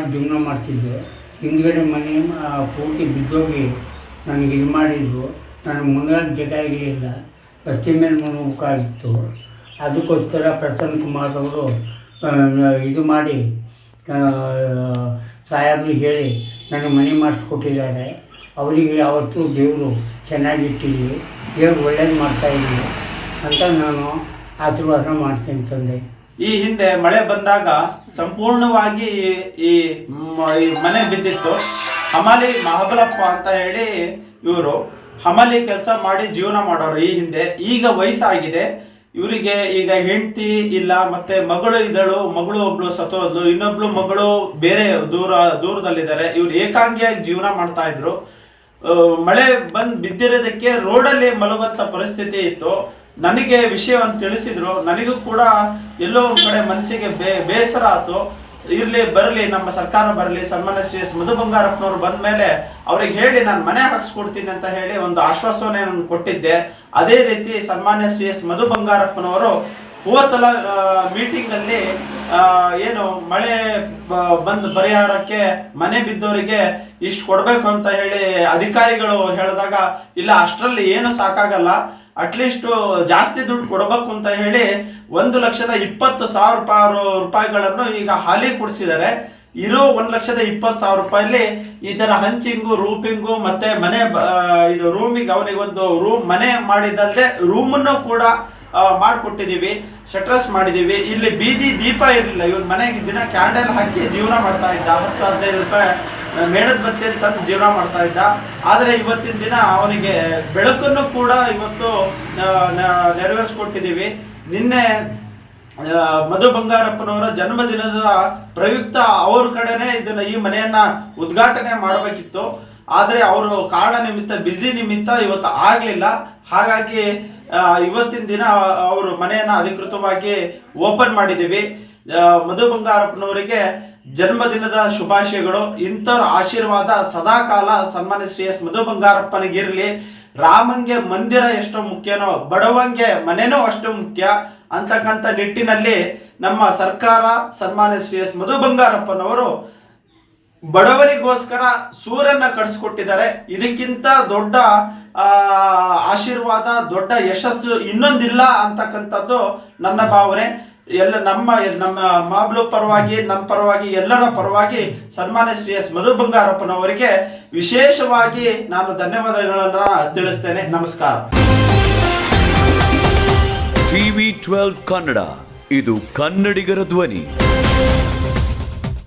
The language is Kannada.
ಮಾಡಿ ಜೀವನ ಮಾಡ್ತಿದ್ದೆ. ಹಿಂದ್ಗಡೆ ಮನೆ ಪೂರ್ತಿ ಬಿದ್ದೋಗಿ ನನಗೆ ಇದು ಮಾಡಿದ್ರು. ನನಗೆ ಜಾಗ ಇರಲಿಲ್ಲ. ರಸ್ತೆ ಮೇಲೆ ಮುಳುಗಾಗಿತ್ತು ಅದಕ್ಕೋಸ್ಕರ ಪ್ರಸನ್ನ ಕುಮಾರ್ ಅವರು ಇದು ಮಾಡಿ ಆ, ಸಾಹೇಬ್ರಿಗೆ ಹೇಳಿ ನನಗೆ ಮನೆ ಮಾಡಿಸ್ಕೊಟ್ಟಿದ್ದಾರೆ. ಅವರಿಗೆ ಯಾವತ್ತೂ ದೇವರು ಚೆನ್ನಾಗಿಟ್ಟಿದ್ವಿ ದೇವ್ರು ಒಳ್ಳೇದು ಮಾಡ್ತಾಯಿದ್ವಿ ಅಂತ ನಾನು ಆಶೀರ್ವಾದ ಮಾಡ್ತೀನಿ ತಂದೆ. ಈ ಹಿಂದೆ ಮಳೆ ಬಂದಾಗ ಸಂಪೂರ್ಣವಾಗಿ ಈ- ಮನೆ ಬಿದ್ದಿತ್ತು. ಹಮಾಲಿ ಮಹಾಬಲಪ್ಪ ಅಂತ ಹೇಳಿ ಇವರು ಹಮಾಲಿ ಕೆಲಸ ಮಾಡಿ ಜೀವನ ಮಾಡೋರು ಈ ಹಿಂದೆ. ಈಗ ವಯಸ್ಸಾಗಿದೆ. ಇವರಿಗೆ ಈಗ ಹೆಂಡತಿ ಇಲ್ಲ, ಮತ್ತೆ ಮಗಳು ಇದ್ದಳು, ಮಗಳು ಒಬ್ಳು ಸತ್ತೋದ್ಲು, ಇನ್ನೊಬ್ಳು ಮಗಳು ಬೇರೆ ದೂರ, ದೂರದಲ್ಲಿದ್ದಾರೆ. ಇವ್ರು ಏಕಾಂಗಿಯಾಗಿ ಜೀವನ ಮಾಡ್ತಾ ಇದ್ರು. ಮಳೆ ಬಂದ್ ಬಿದ್ದಿರೋದಕ್ಕೆ ರೋಡಲ್ಲಿ ಮಲಗುವಂತ ಪರಿಸ್ಥಿತಿ ಇತ್ತು. ನನಗೆ ವಿಷಯವನ್ನು ತಿಳಿಸಿದ್ರು ನನಗೂ ಕೂಡ ಎಲ್ಲೋ ಒಂದು ಕಡೆ ಮನಸ್ಸಿಗೆ ಬೇ ಬೇಸರ ಆಯ್ತು. ಇರ್ಲಿ ಬರಲಿ ನಮ್ಮ ಸರ್ಕಾರ ಬರಲಿ ಸನ್ಮಾನ್ಯ ಶ್ರೀ ಮಧು ಬಂಗಾರಪ್ಪನವ್ರು ಬಂದ ಮೇಲೆ ಅವ್ರಿಗೆ ಹೇಳಿ ನಾನು ಮನೆ ಹಾಕ್ಸ್ಕೊಡ್ತೀನಿ ಅಂತ ಹೇಳಿ ಒಂದು ಆಶ್ವಾಸನೆ ನಾನು ಕೊಟ್ಟಿದ್ದೆ. ಅದೇ ರೀತಿ ಸನ್ಮಾನ್ಯ ಶ್ರೀ ಎಸ್ ಮಧು ಬಂಗಾರಪ್ಪನವರು ಹೋದ ಸಲ ಮೀಟಿಂಗ್ ಅಲ್ಲಿ ಆ, ಏನು ಮಳೆ ಬಂದ್ ಪರಿಹಾರಕ್ಕೆ ಮನೆ ಬಿದ್ದವರಿಗೆ ಇಷ್ಟು ಕೊಡಬೇಕು ಅಂತ ಹೇಳಿ ಅಧಿಕಾರಿಗಳು ಹೇಳಿದಾಗ, ಇಲ್ಲ, ಅಷ್ಟರಲ್ಲಿ ಏನು ಸಾಕಾಗಲ್ಲ. ಅಟ್ಲೀಸ್ಟ್ ಜಾಸ್ತಿ ದುಡ್ಡು ಕೊಡಬೇಕು ಅಂತ ಹೇಳಿ ಒಂದು ಲಕ್ಷದ ಇಪ್ಪತ್ತು ಸಾವಿರ ರೂಪಾಯಿ ರೂಪಾಯಿಗಳನ್ನು ಈಗ ಹಾಲಿ ಕೊಡಿಸಿದ್ದಾರೆ. ಇರೋ ಒಂದು ಲಕ್ಷದ ಇಪ್ಪತ್ತು ಸಾವಿರ ರೂಪಾಯಲ್ಲಿ ಈ ಥರ ಹಂಚಿಂಗು, ರೂಪಿಂಗು ಮತ್ತೆ ಮನೆ ಇದು ರೂಮಿಗೆ ಅವನಿಗೊಂದು ರೂಮ್ ಮನೆ ಮಾಡಿದಲ್ಲದೆ ರೂಮನ್ನು ಕೂಡ ಆ, ಮಾಡ್ಕೊಟ್ಟಿದೀವಿ ಶಟ್ರಸ್ ಮಾಡಿದ್ದೀವಿ. ಇಲ್ಲಿ ಬೀದಿ ದೀಪ ಇರಲಿಲ್ಲ. ಇವ್ರ ಮನೆಗೆ ದಿನ ಕ್ಯಾಂಡಲ್ ಹಾಕಿ ಜೀವನ ಮಾಡ್ತಾ ಇದ್ದ. ಹತ್ತು ಹದಿನೈದು ರೂಪಾಯಿ ಮೇಡದ ಬತ್ತಿಯಲ್ಲಿ ತಂದು ಜೀವನ ಮಾಡ್ತಾ ಇದ್ದ. ಆದರೆ ಇವತ್ತಿನ ದಿನ ಅವನಿಗೆ ಬೆಳಕನ್ನು ಕೂಡ ಇವತ್ತು ನೆರವೇರಿಸ್ಕೊಟ್ಟಿದ್ದೀವಿ. ನಿನ್ನೆ ಮಧು ಬಂಗಾರಪ್ಪನವರ ಜನ್ಮದಿನದ ಪ್ರಯುಕ್ತ ಅವ್ರ ಕಡೆನೇ ಇದನ್ನ ಈ ಮನೆಯನ್ನ ಉದ್ಘಾಟನೆ ಮಾಡಬೇಕಿತ್ತು. ಆದರೆ ಅವರು ಕಾರಣ ನಿಮಿತ್ತ ಬ್ಯುಸಿ ನಿಮಿತ್ತ ಇವತ್ತು ಆಗಲಿಲ್ಲ. ಹಾಗಾಗಿ ಇವತ್ತಿನ ದಿನ ಅವರು ಮನೆಯನ್ನ ಅಧಿಕೃತವಾಗಿ ಓಪನ್ ಮಾಡಿದ್ದೀವಿ. ಮಧು ಬಂಗಾರಪ್ಪನವರಿಗೆ ಜನ್ಮದಿನದ ಶುಭಾಶಯಗಳು. ಇಂಥವ್ರ ಆಶೀರ್ವಾದ ಸದಾಕಾಲ ಸನ್ಮಾನ್ಯ ಶ್ರೀ ಎಸ್ ಮಧು ಬಂಗಾರಪ್ಪನಿಗಿರಲಿ ರಾಮಂಗೆ ಮಂದಿರ ಎಷ್ಟು ಮುಖ್ಯನೋ, ಬಡವಂಗೆ ಮನೆನೂ ಅಷ್ಟು ಮುಖ್ಯ ಅಂತಕ್ಕಂಥ ನಿಟ್ಟಿನಲ್ಲಿ ನಮ್ಮ ಸರ್ಕಾರ ಸನ್ಮಾನ್ಯ ಶ್ರೀ ಎಸ್ ಮಧು ಬಂಗಾರಪ್ಪನವರು ಬಡವರಿಗೋಸ್ಕರ ಸೂರನ್ನ ಕಡಿಸ್ಕೊಟ್ಟಿದ್ದಾರೆ ಇದಕ್ಕಿಂತ ದೊಡ್ಡ ಆಶೀರ್ವಾದ, ದೊಡ್ಡ ಯಶಸ್ಸು ಇನ್ನೊಂದಿಲ್ಲ ಅಂತಕ್ಕಂಥದ್ದು ನನ್ನ ಭಾವನೆ. ಎಲ್ಲ ನಮ್ಮ ನಮ್ಮ ಮಾಬ್ಲು ಪರವಾಗಿ ನನ್ನ ಪರವಾಗಿ, ಎಲ್ಲರ ಪರವಾಗಿ ಸನ್ಮಾನ್ಯ ಶ್ರೀ ಎಸ್ ಮಧು ಬಂಗಾರಪ್ಪನವರಿಗೆ ವಿಶೇಷವಾಗಿ ನಾನು ಧನ್ಯವಾದಗಳನ್ನು ತಿಳಿಸ್ತೇನೆ. ನಮಸ್ಕಾರ. ಟಿವಿ ಟ್ವೆಲ್ವ್ ಕನ್ನಡ, ಇದು ಕನ್ನಡಿಗರ ಧ್ವನಿ.